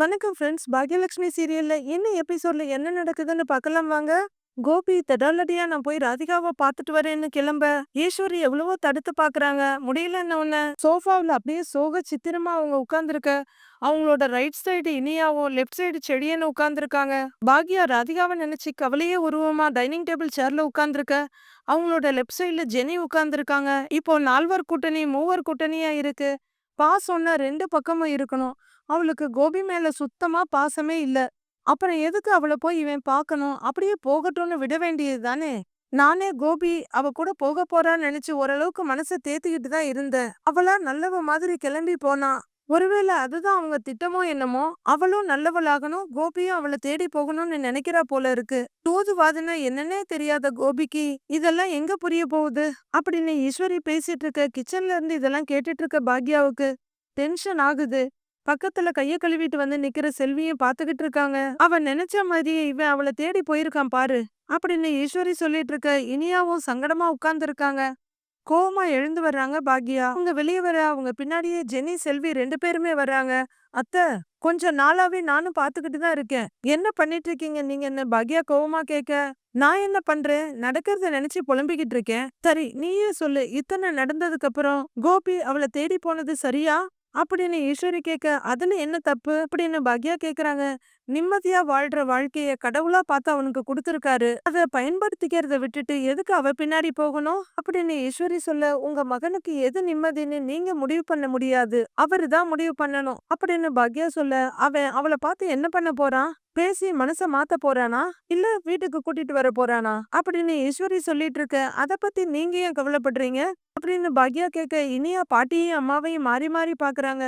வணக்கம் ஃப்ரெண்ட்ஸ் பாக்யலட்சுமி சீரியல்ல இன்னும் எபிசோட்ல என்ன நடக்குதுன்னு பார்க்கலாம் வாங்க. கோபி தடாலடியா நான் போய் ராதிகாவை பார்த்துட்டு வரேன்னு கிளம்ப. ஈஸ்வரி எவ்வளவோ தடுத்து பாக்குறாங்க முடியலன்னு உடனே சோஃபாவில் அப்படியே சோக சித்திரமா அவங்க உட்கார்ந்துருக்க. அவங்களோட ரைட் சைடு இனியாவோ லெஃப்ட் சைடு செடியன்னு உட்காந்துருக்காங்க பாக்யா ராதிகாவை நினைச்சு கவலையே உருவமா டைனிங் டேபிள் சேர்ல உட்காந்துருக்க அவங்களோட லெஃப்ட் சைடுல ஜெனி உட்காந்துருக்காங்க இப்போ நால்வர் கூட்டணி மூவர் கூட்டணியா இருக்கு. பாசம்னா ரெண்டு பக்கமும் இருக்கணும். அவளுக்கு கோபி மேல சுத்தமா பாசமே இல்ல. அப்புறம் எதுக்கு அவளை போய் இவன் பார்க்கணும் அப்படியே போகட்டும்னு விட வேண்டியது தானே? நானே கோபி அவ கூட போக போறான்னு நினைச்சு ஓரளவுக்கு மனசை தேத்திக்கிட்டு தான் இருந்தேன். அவளா நல்லவ மாதிரி கிளம்பி போனா ஒருவேளை அதுதான் அவங்க திட்டமோ என்னமோ அவளும் நல்லவளாகணும் கோபியும் அவளை தேடி போகணும்னு நினைக்கிறா போல இருக்கு. தூதுவாதுன்னா என்னன்னே தெரியாத கோபிக்கு இதெல்லாம் எங்க புரிய போகுது? அப்படின்னு ஈஸ்வரி பேசிட்டு இருக்க கிச்சன்ல இருந்து இதெல்லாம் கேட்டுட்டு இருக்க பாக்யாவுக்கு டென்ஷன் ஆகுது. பக்கத்துல கைய கழுவிட்டு வந்து நிக்கிற செல்வியும் பாத்துக்கிட்டு இருக்காங்க. அவன் நினைச்ச மாதிரியே இவன் அவளை தேடி போயிருக்கான் பாரு அப்படின்னு ஈஸ்வரி சொல்லிட்டு இருக்க இனியாவும் சங்கடமா உட்கார்ந்து இருக்காங்க கோவமா எழுந்து வர்றாங்க பாக்யா. அவங்க வெளியே வர அவங்க பின்னாடியே ஜெனி செல்வி ரெண்டு பேருமே வர்றாங்க. அத்த கொஞ்சம் நாளாவே நானும் பாத்துக்கிட்டு தான் இருக்கேன். என்ன பண்ணிட்டு இருக்கீங்க? நீங்க என்ன பாக்யா கோவமா கேட்க நான் என்ன பண்றேன்? நடக்கிறத நினைச்சு புலம்பிக்கிட்டு இருக்கேன். சரி நீயே சொல்லு. இத்தனை நடந்ததுக்கு அப்புறம் கோபி அவளை தேடி போனது சரியா? அப்படின்னு ஈஸ்வரி கேட்க அதுல என்ன தப்பு? அப்படின்னு பாக்யா கேக்குறாங்க. நிம்மதியா வாழ்ற வாழ்க்கைய கடவுளா பார்த்து அவனுக்கு கொடுத்துருக்காரு. அதை பயன்படுத்திக்கிறத விட்டுட்டு எதுக்கு அவ பின்னாடி போகணும்? அப்படின்னு ஈஸ்வரி சொல்ல உங்க மகனுக்கு எது நிம்மதின்னு நீங்க முடிவு பண்ண முடியாது. அவரு தான் முடிவு பண்ணணும். அப்படின்னு பாக்யா சொல்ல அவன் அவளை பார்த்து என்ன பண்ண போறான்? பேசி மனச மாத்த போறானா? இல்ல வீட்டுக்கு கூட்டிட்டு வர போறானா? அப்படின்னு ஈஸ்வரி சொல்லிட்டு இருக்க அத பத்தி நீங்க ஏன் கவலைப்படுறீங்க? அப்படின்னு பாக்யா கேட்க இனியா பாட்டியும் அம்மாவையும் மாறி மாறி பாக்குறாங்க.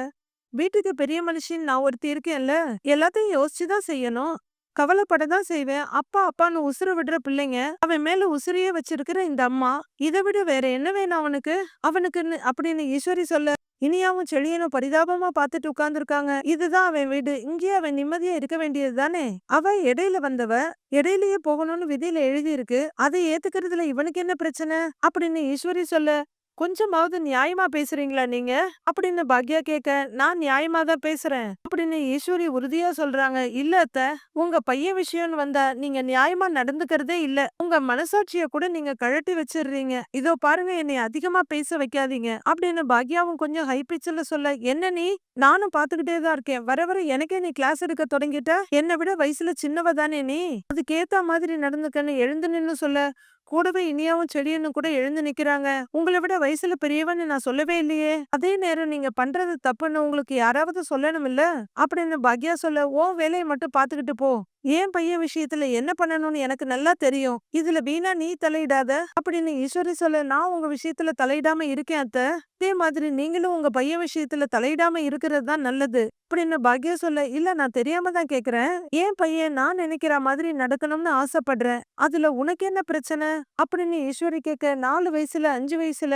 வீட்டுக்கு பெரிய மனுஷன் நான் ஒருத்தி இருக்கேன்ல எல்லாத்தையும் யோசிச்சுதான் செய்யணும். கவலைப்பட தான் செய்வேன். அப்பா அப்பான்னு உசுறு விடுற பிள்ளைங்க அவன் மேல உசுரையே வச்சிருக்கிற இந்த அம்மா இதை விட வேற என்ன வேணும் அவனுக்கு? அவனுக்குன்னு அப்படின்னு ஈஸ்வரி சொல்ல இனியாவும் செழியனும் பரிதாபமா பார்த்துட்டு உட்கார்ந்துருக்காங்க. இதுதான் அவன் வீடு. இங்கேயே அவன் நிம்மதியா இருக்க வேண்டியது தானே? அவ இடையில வந்தவ இடையிலயே போகணும்னு விதியில எழுதி இருக்கு அதை ஏத்துக்கிறதுல இவனுக்கு என்ன பிரச்சனை? அப்படின்னு ஈஸ்வரி சொல்ல கொஞ்சமாவது நியாயமா பேசுறீங்களா நீங்க? அப்படின்னு பாக்யா கேட்க நான் நியாயமா தான் பேசுறேன் அப்படின்னு ஈஸ்வரி உறுதியா சொல்றாங்க. இல்ல அத்த உங்க பையன் விஷயம்னு வந்தா நீங்க நியாயமா நடந்துக்கிறதே இல்ல. உங்க மனசாட்சிய கூட நீங்க கழட்டி வச்சிடுறீங்க இதோ பாருங்க என்னை அதிகமா பேச வைக்காதீங்க அப்படின்னு பாக்யாவும் கொஞ்சம் ஹை பிச்சில் சொல்ல என்ன நீ? நானும் பாத்துக்கிட்டே தான் இருக்கேன். வர வர எனக்கே நீ கிளாஸ் எடுக்க தொடங்கிட்ட? என்னை விட வயசுல சின்னவ தானே நீ? அதுக்கேத்த மாதிரி நடந்துக்கன்னு எழுந்து நின்னு சொல்ல. கூடவே இனியாவும் செடியன்னு கூட எழுந்து நிக்கிறாங்க. உங்களை விட வயசுல பெரியவன்னு நான் சொல்லவே இல்லையே. அதே நேரம் நீங்க பண்றது தப்புன்னு உங்களுக்கு யாராவது சொல்லணும் இல்ல அப்படின்னு பாக்யா சொல்ல ஓ வேலையை மட்டும் பாத்துக்கிட்டு போ. ஏன் பையன் விஷயத்துல என்ன பண்ணணும்னு எனக்கு நல்லா தெரியும். இதுல வீணா நீ தலையிடாத. அப்படின்னு ஈஸ்வரி சொல்ல நான் உங்க விஷயத்துல தலையிடாம இருக்கேன் அத்த. அதே மாதிரி நீங்களும் உங்க பையன் விஷயத்துல தலையிடாம இருக்கிறது தான் நல்லது. அப்படின்னு பாக்யா சொல்ல இல்ல நான் தெரியாம தான் கேக்குறேன். ஏன் பையன் நான் நினைக்கிற மாதிரி நடக்கணும்னு ஆசைப்படுறேன். அதுல உனக்கு என்ன பிரச்சனை? அப்படின்னு ஈஸ்வரி கேட்க நாலு வயசுல அஞ்சு வயசுல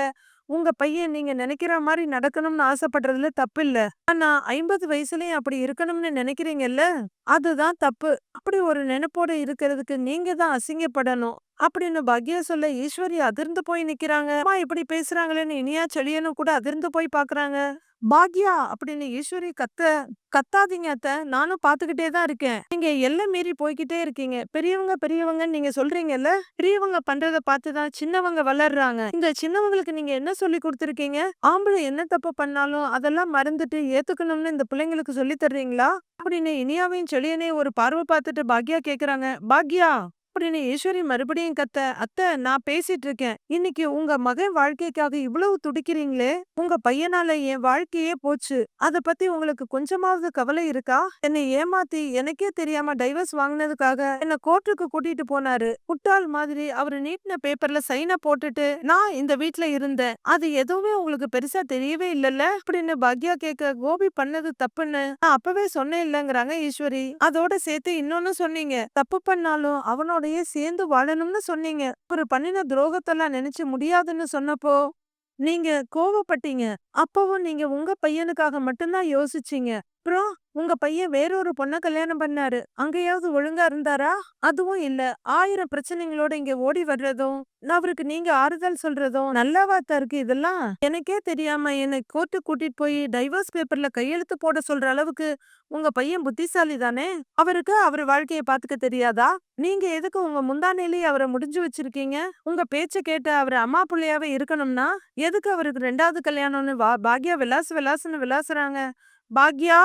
உங்க பையன் நீங்க நினைக்கிற மாதிரி நடக்கணும்னு ஆசைப்படுறதுல தப்பு இல்ல. ஆனா ஐம்பது வயசுலயும் அப்படி இருக்கணும்னு நினைக்கிறீங்கல்ல? அதுதான் தப்பு. அப்படி ஒரு நினைப்போட இருக்கிறதுக்கு நீங்க தான் அசிங்கப்படணும். அப்படின்னு பாக்யா சொல்ல ஈஸ்வரி அதிர்ந்து போய் நிக்கிறாங்க. அம்மா இப்படி பேசுறாங்களேன்னு இனியா செழியனும் கூட அதிர்ந்து போய் பாக்குறாங்க. பாக்யா அப்படின்னு ஈஸ்வரி கத்த கத்தாதீங்க அத்த. நானும் பாத்துக்கிட்டே தான் இருக்கேன். நீங்க எல்லாம் மீறி போய்கிட்டே இருக்கீங்க. பெரியவங்க பெரியவங்கன்னு நீங்க சொல்றீங்கல்ல? பெரியவங்க பண்றத பார்த்துதான் சின்னவங்க வளர்றாங்க. இந்த சின்னவங்களுக்கு நீங்க என்ன சொல்லி கொடுத்துருக்கீங்க? ஆம்பளை என்ன தப்பு பண்ணாலும் அதெல்லாம் மறந்துட்டு ஏத்துக்கணும்னு இந்த பிள்ளைங்களுக்கு சொல்லி தர்றீங்களா? அப்படின்னு இனியாவையும் செழியனே ஒரு பார்வை பார்த்துட்டு பாக்யா கேக்குறாங்க. பாக்யா! அப்படின்னு ஈஸ்வரி மறுபடியும் கத்த அத்தை நான் பேசிட்டு இருக்கேன் இன்னைக்கு உங்க மகன் வாழ்க்கைக்காக இவ்வளவு துடிக்கிறீங்களே? உங்க பையனால என் வாழ்க்கையே போச்சு. அத பத்தி உங்களுக்கு கொஞ்சமாவது கவலை இருக்கா? என்னை ஏமாத்தி எனக்கே தெரியாம டைவர்ஸ் வாங்கினதுக்காக என்ன கோர்ட்டுக்கு கூட்டிட்டு போனாரு. குட்டால் மாதிரி அவரு நீட்டின பேப்பர்ல சைனை போட்டுட்டு நான் இந்த வீட்டுல இருந்தேன். அது எதுவுமே உங்களுக்கு பெருசா தெரியவே இல்லல்ல? அப்படின்னு பாக்யா கேட்க கோபி பண்ணது தப்புன்னு நான் அப்பவே சொன்னேன் இல்லங்கிறாங்க ஈஸ்வரி. அதோட சேர்த்து இன்னொன்னு சொன்னீங்க. தப்பு பண்ணாலும் அவனோட கூடயே சேர்ந்து வாழணும்னு சொன்னீங்க. ஒரு பண்ணின துரோகத்தெல்லாம் நினைச்சு முடியாதுன்னு சொன்னப்போ நீங்க கோவப்பட்டீங்க. அப்பவும் நீங்க உங்க பையனுக்காக மட்டும்தான் யோசிச்சீங்க. அப்புறம் உங்க பையன் வேறொரு பொண்ண கல்யாணம் பண்ணாரு. அங்கேயாவது ஒழுங்கா இருந்தாரா? அதுவும் இல்ல. ஆயிரம் பிரச்சனைகளோட இங்க ஓடி வர்றதும் அவருக்கு நீங்க ஆறுதல் சொல்றதும் நல்லாவாத்தா இருக்கு இதெல்லாம். எனக்கே தெரியாம என்னை கோர்ட்டு கூட்டிட்டு போய் டைவர்ஸ் பேப்பர்ல கையெழுத்து போட சொல்ற அளவுக்கு உங்க பையன் புத்திசாலி தானே? அவருக்கு அவர் வாழ்க்கையை பாத்துக்க தெரியாதா? நீங்க எதுக்கு உங்க முந்தானையிலேயே அவரை முடிஞ்சு வச்சிருக்கீங்க? உங்க பேச்ச கேட்டு அவர் அம்மா பிள்ளையாவே இருக்கணும்னா எதுக்கு அவருக்கு ரெண்டாவது கல்யாணம்னு வா பாக்யா விலாசு விலாசுன்னு விலாசுறாங்க பாக்யா!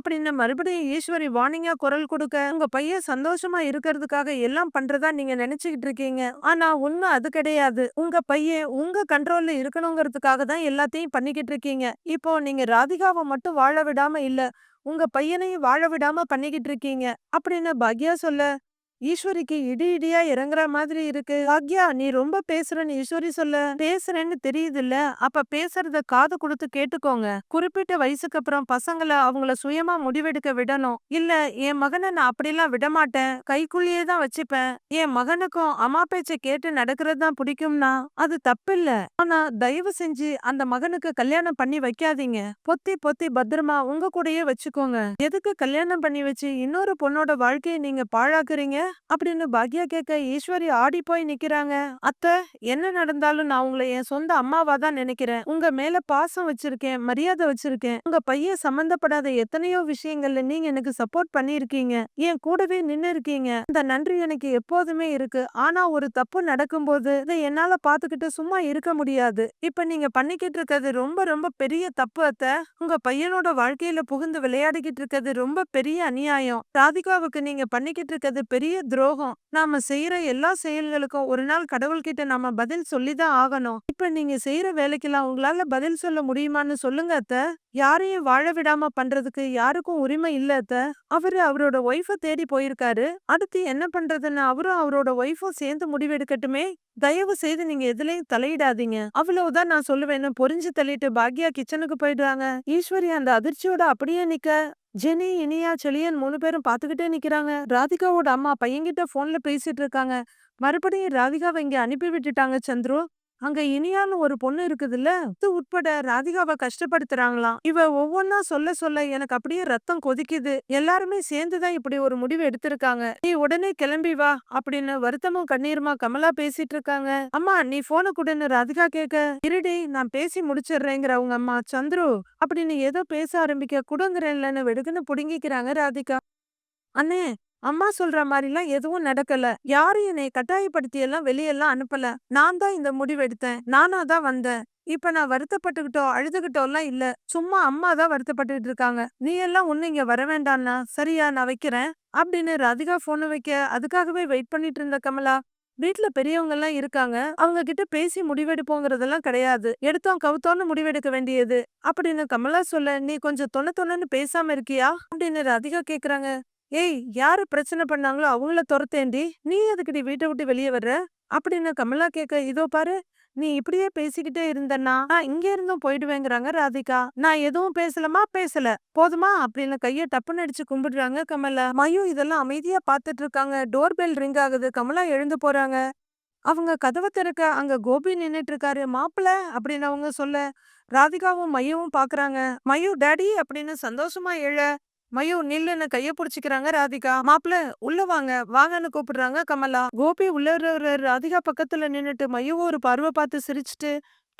அப்படின்னு மறுபடியும் ஈஸ்வரி வார்னிங்கா குரல் கொடுக்க உங்க பையன் சந்தோஷமா இருக்கிறதுக்காக எல்லாம் பண்றதா நீங்க நினைச்சுக்கிட்டு இருக்கீங்க. ஆனா உண்மை அது கிடையாது. உங்க பையன் உங்க கண்ட்ரோல்ல இருக்கணுங்கிறதுக்காக தான் எல்லாத்தையும் பண்ணிக்கிட்டு இருக்கீங்க. இப்போ நீங்க ராதிகாவை மட்டும் வாழ விடாம இல்ல உங்க பையனையும் வாழ விடாம பண்ணிக்கிட்டு இருக்கீங்க. அப்படின்னு பாக்யா சொல்ல ஈஸ்வரிக்கு இடி இடியா இறங்குற மாதிரி இருக்கு. ஆக்யா நீ ரொம்ப பேசுறன்னு ஈஸ்வரி சொல்ல. பேசுறேன்னு தெரியுதுல்ல. அப்ப பேசுறத காது கொடுத்து கேட்டுக்கோங்க. குறிப்பிட்ட வயசுக்கு அப்புறம் பசங்களை அவங்கள சுயமா முடிவெடுக்க விடணும். இல்ல என் மகனை நான் அப்படிலாம் விட மாட்டேன் கைக்குள்ளேயே தான் வச்சுப்பேன். என் மகனுக்கும் அம்மா பேச்சை கேட்டு நடக்கிறது தான் பிடிக்கும்னா அது தப்பில்ல. ஆனா தயவு செஞ்சு அந்த மகனுக்கு கல்யாணம் பண்ணி வைக்காதீங்க. பொத்தி பொத்தி பத்திரமா உங்க கூடயே வச்சுக்கோங்க. எதுக்கு கல்யாணம் பண்ணி வச்சு இன்னொரு பொண்ணோட வாழ்க்கையை நீங்க பாழாக்குறீங்க? அப்படின்னு பாக்யா கேட்க ஈஸ்வரி ஆடி போய் நிக்கிறாங்க. அத்தை என்ன நடந்தாலும் நான் உங்களை என் சொந்த அம்மாவா தான் நினைக்கிறேன். உங்க மேல பாசம் வச்சிருக்கேன் மரியாதை வச்சிருக்கேன். உங்க பையன் சம்பந்தப்படாத எத்தனையோ விஷயங்கள்ல நீங்க எனக்கு சப்போர்ட் பண்ணிருக்கீங்க என் கூடவே நின்னு இருக்கீங்க. அந்த நன்றி எனக்கு எப்போதுமே இருக்கு. ஆனா ஒரு தப்பு நடக்கும்போது இதை என்னால பாத்துக்கிட்டு சும்மா இருக்க முடியாது. இப்ப நீங்க பண்ணிக்கிட்டு இருக்கிறது ரொம்ப ரொம்ப பெரிய தப்பு அத்த. உங்க பையனோட வாழ்க்கையில புகுந்து விளையாடிக்கிட்டு இருக்கிறது ரொம்ப பெரிய அநியாயம். ராதிகாவுக்கு நீங்க பண்ணிக்கிட்டு இருக்கிறது பெரிய துரோகம். நாம செய்யற எல்லா செயல்களுக்கும் ஒரு நாள் கடவுள்கிட்ட நாம பதில் சொல்லிதான் ஆகணும். இப்ப நீங்க செய்யற வேலைக்கெல்லாம் உங்களால பதில் சொல்ல முடியுமான்னு சொல்லுங்க அத்த. யாரையும் வாழ விடாம பண்றதுக்கு யாருக்கும் உரிமை இல்ல அத்த. அவரு அவரோட ஒய்ஃப தேடி போயிருக்காரு. அடுத்து என்ன பண்றதுன்னு அவரும் அவரோட ஒய்ஃபும் சேர்ந்து முடிவெடுக்கட்டுமே. தயவு செய்து நீங்க எதுலயும் தலையிடாதீங்க. அவ்வளவுதான் நான் சொல்லுவேன்னு பொறிஞ்சு தள்ளிட்டு பாக்யா கிச்சனுக்கு போயிடுறாங்க. ஈஸ்வரி அந்த அதிர்ச்சியோட அப்படியே நிக்க. ஜெனி இனியா செலியன் மூணு பேரும் பாத்துக்கிட்டே நிக்கிறாங்க. ராதிகாவோட அம்மா பையன்கிட்ட போன்ல பேசிட்டு இருக்காங்க. மறுபடியும் ராதிகாவை இங்க அனுப்பி விட்டுட்டாங்க சந்துரு. அங்க இனியான்னு ஒரு பொண்ணு இருக்குதுல்ல இது உட்பட ராதிகாவை கஷ்டப்படுத்துறாங்களாம். இவ ஒவ்வொன்னா சொல்ல சொல்ல எனக்கு அப்படியே ரத்தம் கொதிக்குது. எல்லாருமே சேர்ந்துதான் இப்படி ஒரு முடிவு எடுத்திருக்காங்க. நீ உடனே கிளம்பி வா அப்படின்னு வருத்தமும் கண்ணீருமா கமலா பேசிட்டு இருக்காங்க. அம்மா நீ போன கூடன்னு ராதிகா கேட்க இருடி நான் பேசி முடிச்சிடுறேங்கிற அவங்க அம்மா சந்துரு அப்படின்னு ஏதோ பேச ஆரம்பிக்க குடுங்குறேன்லன்னு வெடுக்குன்னு புடுங்கிக்கிறாங்க ராதிகா. அண்ணே அம்மா சொல்ற மாதிரிலாம் எதுவும் நடக்கல. யாரும் என்னை கட்டாயப்படுத்தி எல்லாம் வெளியெல்லாம் அனுப்பல. நான் தான் இந்த முடிவு எடுத்தேன். நானா தான் வந்தேன். இப்ப நான் வருத்தப்பட்டுக்கிட்டோ அழுதுகிட்டோ எல்லாம் இல்ல. சும்மா அம்மா தான் வருத்தப்பட்டுகிட்டு இருக்காங்க. நீ எல்லாம் ஒண்ணு இங்க வர வேண்டாம்னா சரியா நான் வைக்கிறேன். அப்படின்னு ராதிகா போன வைக்க அதுக்காகவே வெயிட் பண்ணிட்டு இருந்த கமலா வீட்ல பெரியவங்க எல்லாம் இருக்காங்க. அவங்க கிட்ட பேசி முடிவெடுப்போங்கிறதெல்லாம் கிடையாது. எடுத்தோம் கவுத்தோன்னு முடிவெடுக்க வேண்டியது. அப்படின்னு கமலா சொல்ல நீ கொஞ்சம் தொண தொணன்னு பேசாம இருக்கியா? அப்படின்னு ராதிகா கேக்குறாங்க. ஏய் யாரு பிரச்சனை பண்ணாங்களோ அவங்கள துரத்தேண்டி நீ எதுக்குடி வீட்டை விட்டு வெளியே வர்ற? அப்படின்னு கமலா கேட்க இதோ பாரு நீ இப்படியே பேசிக்கிட்டே இருந்தன்னா நான் இங்க இருந்தும் போயிடுவேங்கிறாங்க ராதிகா. நான் எதுவும் பேசலமா? பேசல. போதுமா? அப்படின்னு கைய டப்புன்னு அடிச்சு கும்பிடுறாங்க கமலா. மயு இதெல்லாம் அமைதியா பாத்துட்டு இருக்காங்க. டோர் பெல் ரிங் ஆகுது. கமலா எழுந்து போறாங்க. அவங்க கதவை திறக்க அங்க கோபி நின்னுட்டு இருக்காரு. மாப்பிள்ள அப்படின்னு அவங்க சொல்ல ராதிகாவும் மையவும் பாக்குறாங்க. மயு டேடி அப்படின்னு சந்தோஷமா எழ மயு நில்லுன்னு கைய புடிச்சுக்கிறாங்க ராதிகா. மாப்பிள உள்ள வாங்க. வாங்கன்னு கூப்பிடுறாங்க கமலா. கோபி உள்ள ராதிகா பக்கத்துல நின்னுட்டு மயுவும் ஒரு பார்வை பார்த்து சிரிச்சுட்டு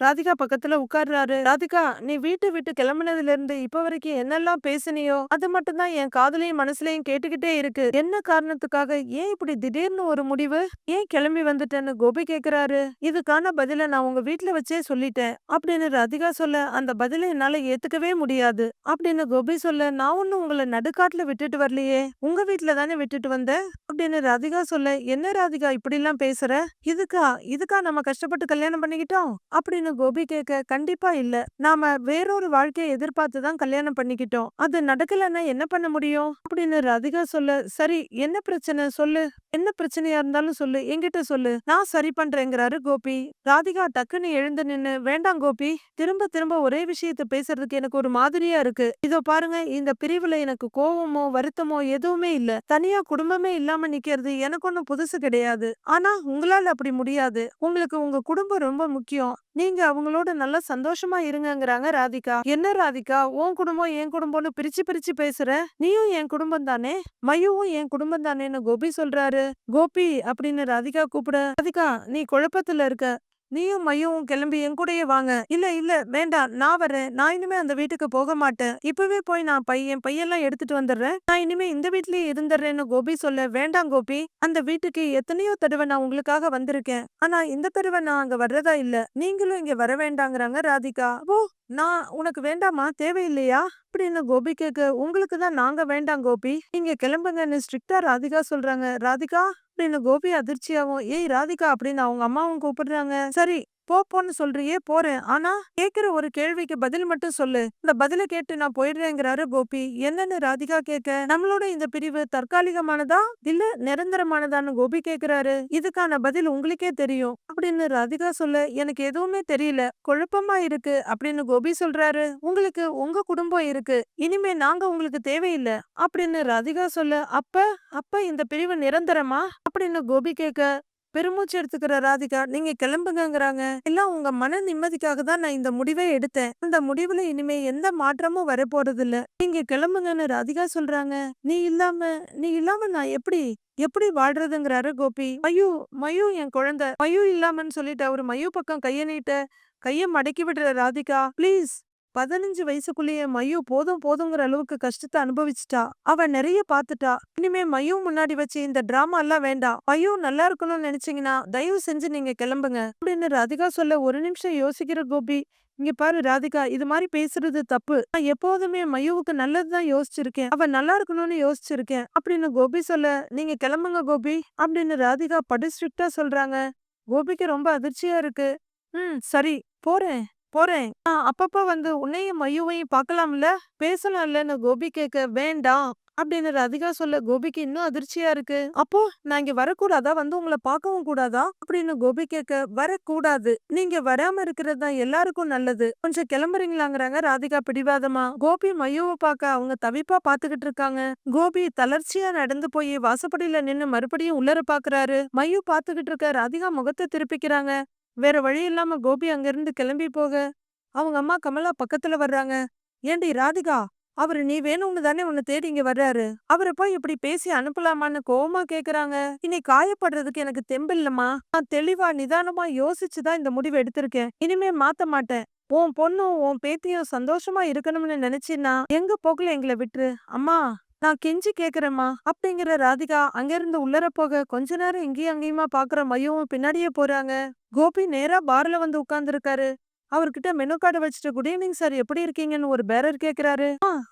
ராதிகா பக்கத்துல உட்கார்றாரு. ராதிகா நீ வீட்டை விட்டு கிளம்பினதுல இருந்து இப்ப வரைக்கும் என்னெல்லாம் பேசினியோ அது மட்டும்தான் என் காதலையும் மனசுலயும் கேட்டுக்கிட்டே இருக்கு. என்ன காரணத்துக்காக ஏன் இப்படி திடீர்னு ஒரு முடிவு? ஏன் கிளம்பி வந்துட்டேன்னு கோபி கேக்குறாரு. இதுக்கான பதில நான் உங்க வீட்டுல வச்சே சொல்லிட்டேன். அப்படின்னு ராதிகா சொல்ல அந்த பதில என்னால ஏத்துக்கவே முடியாது. அப்படின்னு கோபி சொல்ல நான் ஒன்னும் உங்களை நடுக்காட்டுல விட்டுட்டு வரலையே. உங்க வீட்டுல தானே விட்டுட்டு வந்தேன் அப்படின்னு ராதிகா சொல்ல என்ன ராதிகா இப்படி எல்லாம் பேசுற? இதுக்கா இதுக்கா நம்ம கஷ்டப்பட்டு கல்யாணம் பண்ணிக்கிட்டோம்? அப்படின்னு கோபி கேட்க கண்டிப்பா இல்ல. நாம வேறொரு வாழ்க்கையை எதிர்பார்த்து தான் கல்யாணம் பண்ணிக்கிட்டோம். அது நடக்கலன்னா என்ன பண்ண முடியும்? அப்படின்னு ராதிகா சொல்ல. சரி என்ன பிரச்சனை? சொல்லு. என்ன பிரச்சனையா இருந்தாலும் சொல்லு. என்கிட்ட சொல்லு. நான் சரி பண்றேங்கிறாரு கோபி. ராதிகா டக்குன்னு எழுந்து நின்னு வேண்டாம் கோபி. திரும்ப திரும்ப ஒரே விஷயத்த பேசுறதுக்கு எனக்கு ஒரு மாதிரியா இருக்கு. இதோ பாருங்க. இந்த பிரிவுல எனக்கு கோவமோ வருத்தமோ எதுவுமே இல்ல. தனியா குடும்பமே இல்லாம நிக்கிறது எனக்கு ஒண்ணும் புதுசு கிடையாது. ஆனா உங்களால அப்படி முடியாது. உங்களுக்கு உங்க குடும்பம் ரொம்ப முக்கியம். நீங்க நீங்க அவங்களோட நல்லா சந்தோஷமா இருங்கங்கிறாங்க ராதிகா. என்ன ராதிகா? உன் குடும்பம் என் குடும்பம்னு பிரிச்சு பிரிச்சு பேசுற? நீயும் என் குடும்பம் தானே? மயுவும் என் குடும்பம் தானேன்னு கோபி சொல்றாரு. கோபி அப்படின்னு ராதிகா கூப்பிட ராதிகா நீ குழப்பத்துல இருக்க. நீயும் மையும் கிளம்பி என் கூடயே வாங்க. இல்ல இல்ல வேண்டாம். நான் வரேன் நான் இனிமே அந்த வீட்டுக்கு போக மாட்டேன். இப்பவே போய் நான் பையன் பையெல்லாம் எடுத்துட்டு வந்துடுறேன். நான் இனிமே இந்த வீட்லயே இருந்துடுறேன்னு கோபி சொல்ல வேண்டாம் கோபி. அந்த வீட்டுக்கு எத்தனையோ தடவை நான் உங்களுக்காக வந்திருக்கேன். ஆனா இந்த தடவை நான் அங்க வர்றதா இல்ல. நீங்களும் இங்க வர வேண்டாங்கிறாங்க ராதிகா. ஓ நான் உனக்கு வேண்டாமா? தேவையில்லையா? அப்படின்னு கோபி கேட்க உங்களுக்கு தான் நாங்க வேண்டாம் கோபி. நீங்க கிளம்புங்கன்னு ஸ்ட்ரிக்டா ராதிகா சொல்றாங்க. ராதிகா? அப்படின்னு கோபி அதிர்ச்சியாவும் ஏய் ராதிகா அப்படின்னு அவங்க அம்மாவும் கூப்பிடுறாங்க. சரி போன்னு சொல்றியே போறேன். ஆனா கேக்குற ஒரு கேள்விக்கு பதில் மட்டும் சொல்லு. இந்த பதில கேட்டு நான் போயிடுறேங்கிறாரு கோபி. என்னன்னு ராதிகா கேட்க நம்மளோட இந்த பிரிவு தற்காலிகமானதா? இல்ல நிரந்தரமானதான்னு கோபி கேக்குறாரு. இதுக்கான பதில் உங்களுக்கே தெரியும். அப்படின்னு ராதிகா சொல்ல எனக்கு எதுவுமே தெரியல. குழப்பமா இருக்கு அப்படின்னு கோபி சொல்றாரு. உங்களுக்கு உங்க குடும்பம் இருக்கு. இனிமே நாங்க உங்களுக்கு தேவையில்லை. அப்படின்னு ராதிகா சொல்ல அப்ப அப்ப இந்த பிரிவு நிரந்தரமா? அப்படின்னு கோபி கேட்க பெருமூச்சு எடுத்துக்கிற ராதிகா நீங்க கிளம்புங்கிறாங்க எல்லாம் உங்க மன நிம்மதிக்காக தான் நான் இந்த முடிவை எடுத்தேன். அந்த முடிவுல இனிமே எந்த மாற்றமும் வர இல்ல நீங்க கிளம்புங்கன்னு ராதிகா சொல்றாங்க. நீ இல்லாம நீ இல்லாம நான் எப்படி எப்படி வாழ்றதுங்கிறாரு கோபி. மயு மயு என் குழந்தை. மயு இல்லாமன்னு சொல்லிட்டு அவரு மயு பக்கம் கைய நீட்ட கைய மடக்கி விடுற ராதிகா ப்ளீஸ் பதினஞ்சு வயசுக்குள்ளேயே மயு போதும் போதுங்கிற அளவுக்கு கஷ்டத்தை அனுபவிச்சுட்டா அவ நிறைய பாத்துட்டா இனிமே மயு முன்னாடி வச்சு இந்த டிராமா எல்லாம் வேண்டாம். மயு நல்லா இருக்கணும்னு நினைச்சீங்கன்னா தயவு செஞ்சு நீங்க கிளம்புங்க. அப்படின்னு ராதிகா சொல்ல ஒரு நிமிஷம் யோசிக்கிற கோபி இங்க பாரு ராதிகா இது மாதிரி பேசுறது தப்பு. நான் எப்போதுமே மயுவுக்கு நல்லதுதான் யோசிச்சிருக்கேன். அவ நல்லா இருக்கணும்னு யோசிச்சிருக்கேன். அப்படின்னு கோபி சொல்ல நீங்க கிளம்புங்க கோபி. அப்படின்னு ராதிகா படு ஸ்ட்ரிக்டா சொல்றாங்க. கோபிக்கு ரொம்ப அதிர்ச்சியா இருக்கு. ம் சரி போறேன். போறேன். நான் அப்பப்ப வந்து உன்னையும் மையுவையும் பார்க்கலாம்ல? பேசலாம்லன்னு கோபி கேட்க வேண்டாம் அப்படின்னு ராதிகா சொல்ல கோபிக்கு இன்னும் அதிர்ச்சியா இருக்கு. அப்போ நான் இங்க வரக்கூடாதா? வந்து உங்களை பார்க்கவும் கூடாதா? அப்படின்னு கோபி கேட்க வரக்கூடாது. நீங்க வராம இருக்கிறது தான் எல்லாருக்கும் நல்லது. கொஞ்சம் கிளம்புறீங்களாங்கிறாங்க ராதிகா பிடிவாதமா? கோபி மையுவை பார்க்க அவங்க தவிப்பா பாத்துக்கிட்டு இருக்காங்க. கோபி தளர்ச்சியா நடந்து போய் வாசப்படியில நின்னு மறுபடியும் உள்ளர பாக்குறாரு. மையு பாத்துக்கிட்டு இருக்க ராதிகா முகத்தை திருப்பிக்கிறாங்க. வேற வழி இல்லாம கோபி அங்கிருந்து கிளம்பி போக. அவங்க அம்மா கமலா பக்கத்துல வர்றாங்க. ஏண்டி ராதிகா அவரு நீ வேணும்னு தானே உன்னை தேடி இங்க வர்றாரு. அவரை போய் இப்படி பேசி அனுப்பலாமான்னு கோவமா கேக்குறாங்க. இனி காயப்படுறதுக்கு எனக்கு தெம்பில்லம்மா நான் தெளிவா நிதானமா யோசிச்சுதான் இந்த முடிவு எடுத்திருக்கேன். இனிமே மாத்த மாட்டேன். உன் பொண்ணும் உன் பேத்தியும் சந்தோஷமா இருக்கணும்னு நினைச்சின்னா எங்க போகல எங்களை விட்டுரு. அம்மா. நான் கெஞ்சி கேக்குறேம்மா. அப்படிங்கிற ராதிகா அங்கிருந்து உள்ளர போக கொஞ்ச நேரம் இங்கேயும் அங்கேயுமா பாக்குற மையவும் பின்னாடியே போறாங்க. கோபி நேரா பார்ல வந்து உட்கார்ந்துருக்காரு. அவர்கிட்ட மெனு கார்டு வச்சுட்டு குட் ஈவினிங் சார் எப்படி இருக்கீங்கன்னு ஒரு பேரர் கேக்குறாரு.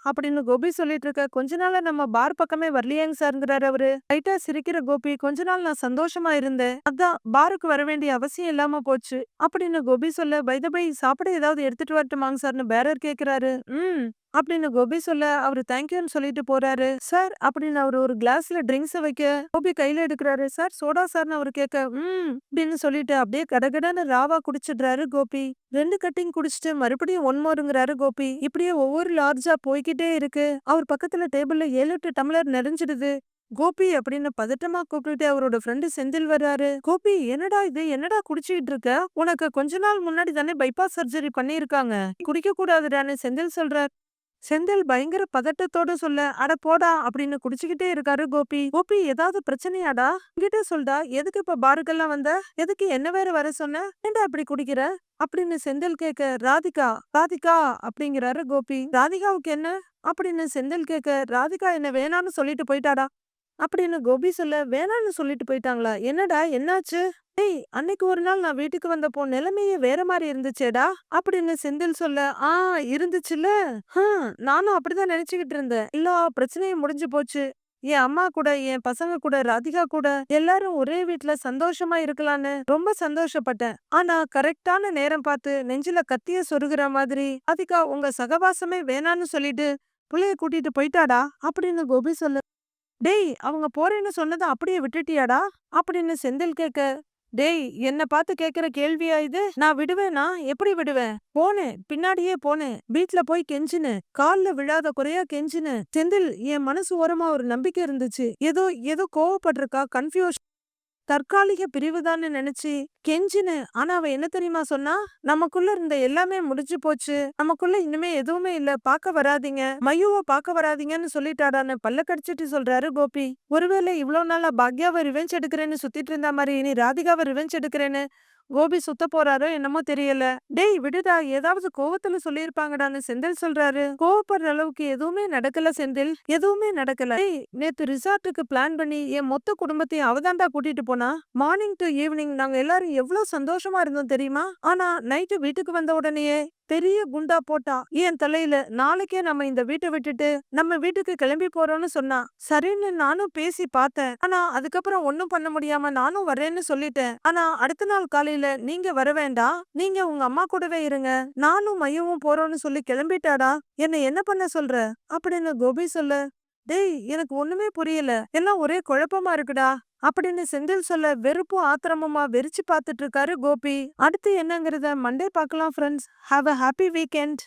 அப்படின்னு கோபி சொல்லிட்டு இருக்க கொஞ்ச நாளா நம்ம பார் பக்கமே வரலையேங்க சார்ங்கிறாரு அவரு. லைட்டா சிரிக்கிற கோபி கொஞ்ச நாள் நான் சந்தோஷமா இருந்தேன். அதான் பாருக்கு வர வேண்டிய அவசியம் இல்லாம போச்சு. அப்படின்னு கோபி சொல்ல பை பை சாப்பிட ஏதாவது எடுத்துட்டு வரட்டுமாங்க சார்னு பேரர் கேக்குறாரு. ம். அப்படின்னு கோபி சொல்ல அவரு தேங்க்யூன்னு சொல்லிட்டு போறாரு. சார் அப்படின்னு அவர் ஒரு கிளாஸ்ல ட்ரிங்க்ஸ் வைக்க கோபி கையில எடுக்கிறாரு. சார் சோடா சார்னு அவர் கேட்க ம் அப்படின்னு சொல்லிட்டு அப்படியே கடகடன்னு ராவா குடிச்சிடுறாரு கோபி. ரெண்டு கட்டிங் குடிச்சிட்டு மறுபடியும் ஒன் மோருங்கிறாரு கோபி. இப்படியே ஒவ்வொரு லார்ஜா போய்கிட்டே இருக்கு. அவர் பக்கத்துல டேபிள்ல ஏழு எட்டு டம்ளர் நிறைஞ்சிடுது. கோபி அப்படின்னு பதட்டமா கூப்பிட்டுட்டு அவரோட ஃப்ரெண்டு செந்தில் வர்றாரு. கோபி என்னடா இது? என்னடா குடிச்சிட்டு இருக்க? உனக்கு கொஞ்ச நாள் முன்னாடி தானே பைபாஸ் சர்ஜரி பண்ணியிருக்காங்க. குடிக்க கூடாதுடான்னு செந்தில் சொல்றார். செந்தில் பயங்கர பதட்டத்தோட சொல்ல அட போடா அப்படின்னு குடிச்சுக்கிட்டே இருக்காரு கோபி. கோபி ஏதாவது பிரச்சனையாடா? என்கிட்ட சொல்டா. எதுக்கு இப்ப பாருக்கெல்லாம் வந்த? எதுக்கு என்ன வேற வர சொன்ன? ஏன்டா இப்படி குடிக்கிற? அப்படின்னு செந்தில் கேட்க ராதிகா ராதிகா அப்படிங்கிறாரு கோபி. ராதிகாவுக்கு என்ன? அப்படின்னு செந்தில் கேட்க ராதிகா என்ன வேணான்னு சொல்லிட்டு போயிட்டாடா? அப்படின்னு கோபி சொல்ல வேணான்னு சொல்லிட்டு போயிட்டாங்களா? என்னடா? என்னாச்சு? ஏய் அன்னைக்கு ஒரு நாள் நான் வீட்டுக்கு வந்தப்போ நிலைமையே வேற மாதிரி இருந்துச்சேடா அப்படின்னு செந்தில் சொல்ல ஆ இருந்துச்சுல்ல ஹம், நானும் அப்படிதான் நினைச்சுக்கிட்டு இருந்தேன். இல்ல பிரச்சனையும் முடிஞ்சு போச்சு. என் அம்மா கூட என் பசங்க கூட ராதிகா கூட எல்லாரும் ஒரே வீட்டுல சந்தோஷமா இருக்கலான்னு ரொம்ப சந்தோஷப்பட்டேன். ஆனா கரெக்டான நேரம் பார்த்து நெஞ்சில கத்திய சொருகிற மாதிரி ராதிகா உங்க சகவாசமே வேணான்னு சொல்லிட்டு புள்ளைய கூட்டிட்டு போயிட்டாடா அப்படின்னு கோபி சொல்லு டேய் அவங்க போறேன்னு சொன்னதை அப்படியே விட்டுட்டியாடா அப்படின்னு செந்தில் கேட்க டேய் என்ன பார்த்து கேக்குற கேள்வியா இது? நான் விடுவேனா? எப்படி விடுவேன்? போனேன் பின்னாடியே போனேன் வீட்ல போய் கெஞ்சினு கால்ல விழாத குறையா கெஞ்சினு செந்தில் என் மனசு ஓரமா ஒரு நம்பிக்கை இருந்துச்சு. ஏதோ ஏதோ கோவப்பட்டிருக்கா கன்ஃபியூஷன் தற்காலிக பிரிவுதான்னு நினைச்சு கெஞ்சினு ஆனா அவ என்ன தெரியுமா சொன்னா நமக்குள்ள இருந்த எல்லாமே முடிஞ்சு போச்சு. நமக்குள்ள இனிமே எதுவுமே இல்ல. பாக்க வராதீங்க. மையுவ பாக்க வராதீங்கன்னு சொல்லிட்டாடான்னு பல்ல கடிச்சிட்டு சொல்றாரு கோபி. ஒருவேளை இவ்வளவு நாளா பாக்யாவை ரிவெஞ்ச் எடுக்கிறேன்னு சுத்திட்டு இருந்த மாதிரி இனி ராதிகாவை ரிவெஞ்ச் எடுக்கிறேன்னு கோபி சுத்த போறாரோ என்னமோ தெரியல. டேய் விடுடா ஏதாவது கோவத்துல சொல்லியிருப்பாங்கடான்னு செந்தில் சொல்றாரு. கோவப்படுற அளவுக்கு எதுவுமே நடக்கல செந்தில். எதுவுமே நடக்கல. டேய் நேத்து ரிசார்ட்டுக்கு பிளான் பண்ணி என் மொத்த குடும்பத்தையும் அவதாண்டா கூட்டிட்டு போனா? மார்னிங் டு ஈவினிங் நாங்க எல்லாரும் எவ்வளவு சந்தோஷமா இருந்தோம் தெரியுமா? ஆனா நைட்டு வீட்டுக்கு வந்த உடனேயே பெரிய குண்டா போட்டா என் தலையில? நாளைக்கே நம்ம இந்த வீட்டை விட்டுட்டு நம்ம வீட்டுக்கு கிளம்பி போறோம்னு சொன்னா சரின்னு நானும் பேசி பார்த்தேன். ஆனா அதுக்கப்புறம் ஒன்னும் பண்ண முடியாம நானும் வரேன்னு சொல்லிட்டேன். ஆனா அடுத்த நாள் காலையில நீங்க வர வேண்டாம் நீங்க உங்க அம்மா கூடவே இருங்க. நானும் மையமும் போறோம்னு சொல்லி கிளம்பிட்டாடா. என்ன என்ன பண்ண சொல்ற? அப்படின்னு கோபி சொல்ல டேய் எனக்கு ஒண்ணுமே புரியல. எல்லாம் ஒரே குழப்பமா இருக்குடா. அப்படின்னு செந்தில் சொல்ல வெறுப்பும் ஆத்திரமுமா வெறிச்சு பார்த்துட்டு இருக்காரு கோபி. அடுத்து என்னங்கிறத மண்டே பார்க்கலாம் friends have a happy weekend